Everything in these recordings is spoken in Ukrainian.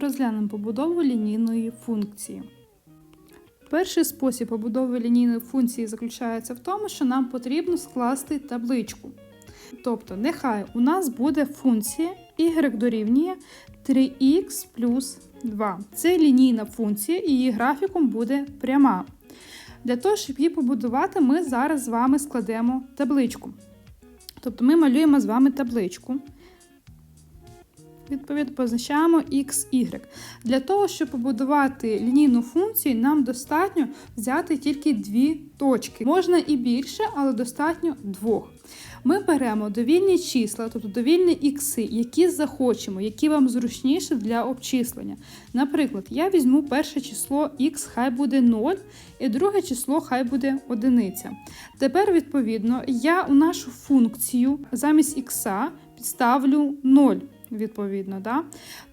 Розглянемо побудову лінійної функції. Перший спосіб побудови лінійної функції заключається в тому, що нам потрібно скласти табличку. Тобто, нехай у нас буде функція y дорівнює 3х плюс 2. Це лінійна функція, і її графіком буде пряма. Для того, щоб її побудувати, ми зараз з вами складемо табличку. Тобто ми малюємо з вами табличку. Відповідно, позначаємо x, y. Для того, щоб побудувати лінійну функцію, нам достатньо взяти тільки дві точки. Можна і більше, але достатньо двох. Ми беремо довільні числа, тобто довільні ікси, які захочемо, які вам зручніше для обчислення. Наприклад, я візьму перше число x, хай буде 0, і друге число хай буде 1. Тепер, відповідно, я у нашу функцію замість ікса підставлю 0 відповідно. Да?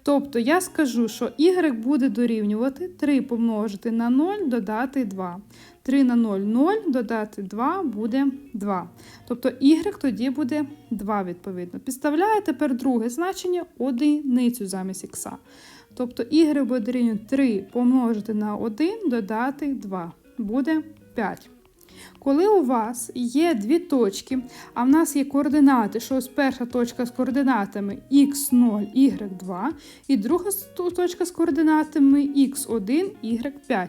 Тобто я скажу, що y буде дорівнювати 3 помножити на 0, додати 2. 3 на 0 0, додати 2 буде 2. Тобто y тоді буде 2, відповідно. Підставляю тепер друге значення одиницю замість х. Тобто y буде дорівнювати 3 помножити на 1, додати 2. Буде 5. Коли у вас є дві точки, а в нас є координати, що ось перша точка з координатами x0, y2, і друга точка з координатами x1, y5.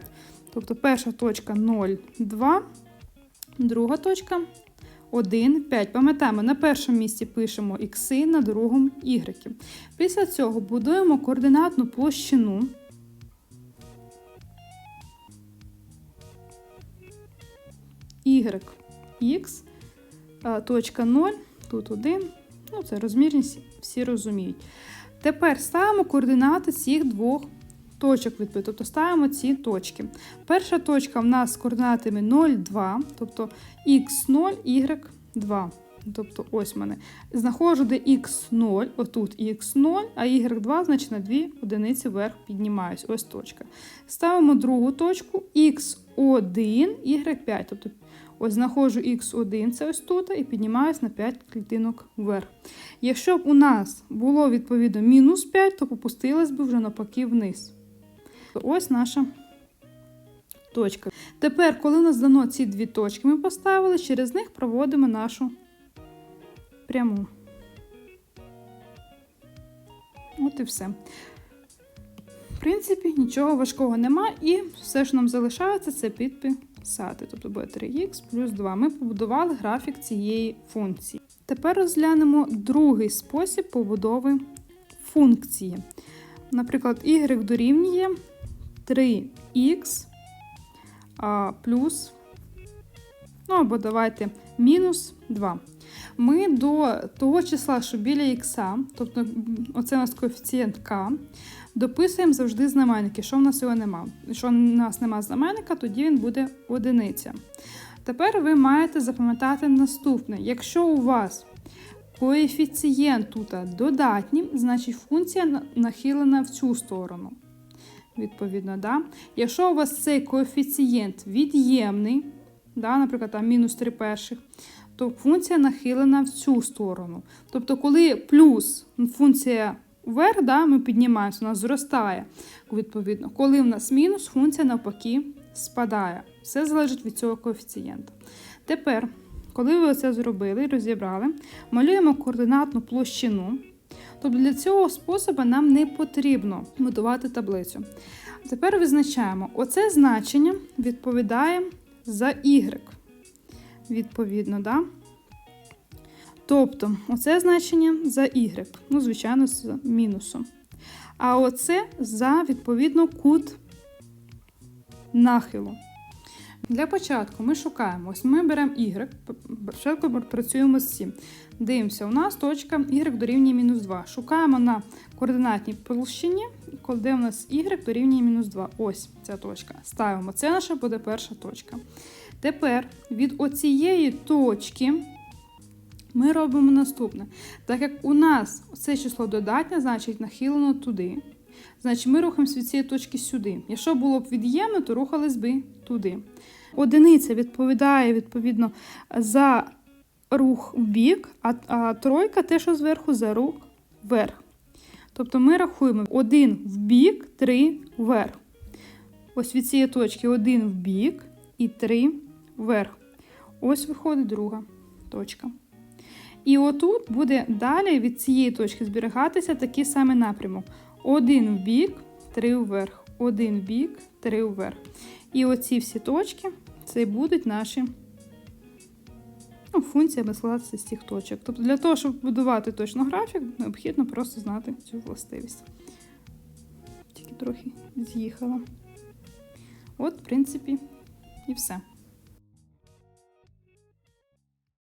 Тобто перша точка 0, 2, друга точка 1, 5. Пам'ятаємо, на першому місці пишемо ікси, на другому y. Після цього будуємо координатну площину. Y, точка 0, тут 1. Ну, це розмірність, всі розуміють. Тепер ставимо координати цих двох точок відповідь, тобто ставимо ці точки. Перша точка в нас з координатами 0, 2, тобто x0, y2. Тобто ось в мене. Знаходжу, де x0, отут x0, а y2, значить на 2 одиниці вверх піднімаюсь. Ось точка. Ставимо другу точку x1, y5. Тобто ось знаходжу x1, це ось тут, і піднімаюсь на 5 клітинок вверх. Якщо б у нас було відповідно мінус 5, то попустилась би вже навпаки вниз. Ось наша точка. Тепер, коли у нас дано ці дві точки, ми поставили, через них проводимо нашу пряму. От і все. В принципі, нічого важкого нема, і все, що нам залишається, це підписати. Тобто буде 3х плюс 2. Ми побудували графік цієї функції. Тепер розглянемо другий спосіб побудови функції. Наприклад, y дорівнює 3х плюс, ну або давайте мінус 2. Ми до того числа, що біля х, тобто оце у нас коефіцієнт k, дописуємо завжди знаменники, що в нас його нема. Якщо у нас нема знаменника, тоді він буде одиниця. Тепер ви маєте запам'ятати наступне: якщо у вас коефіцієнт тут додатній, значить функція нахилена в цю сторону. Відповідно, да? Якщо у вас цей коефіцієнт від'ємний, да, наприклад, там мінус 3 перших, то функція нахилена в цю сторону. Тобто, коли плюс функція вверх, да, ми піднімаємося, нас зростає. відповідно. Коли в нас мінус, функція навпаки спадає. Все залежить від цього коефіцієнта. Тепер, коли ви це зробили і розібрали, малюємо координатну площину. Тобто для цього способу нам не потрібно будувати таблицю. Тепер визначаємо, оце значення відповідає за y. Відповідно, да? Тобто, оце значення за y. Ну, звичайно, з мінусом. А оце за, відповідно, кут нахилу. Для початку ми шукаємо, ось ми беремо y, спочатку працюємо з цим. Дивимося, у нас точка y дорівнює мінус 2. Шукаємо на координатній площині, де у нас y дорівнює мінус 2. Ось ця точка. Ставимо. Це наша буде перша точка. Тепер від оцієї точки ми робимо наступне. Так як у нас це число додатнє, значить нахилено туди. Значить, ми рухаємося від цієї точки сюди. Якщо було б від'ємно, то рухались би туди. Одиниця відповідає відповідно за рух в бік, а, тройка те, що зверху за рух вверх. Тобто ми рахуємо 1 в бік, 3 вверх. Ось від цієї точки 1 в бік і 3 вверх. Ось виходить друга точка. І отут буде далі від цієї точки зберігатися такий самий напрямок. 1 в бік, 3 вверх. 1 в бік, 3 вверх. І оці всі точки це будуть наші ну, функції складатися з цих точок. Тобто для того, щоб будувати точно графік, необхідно просто знати цю властивість. Тільки трохи з'їхала. От, в принципі, і все.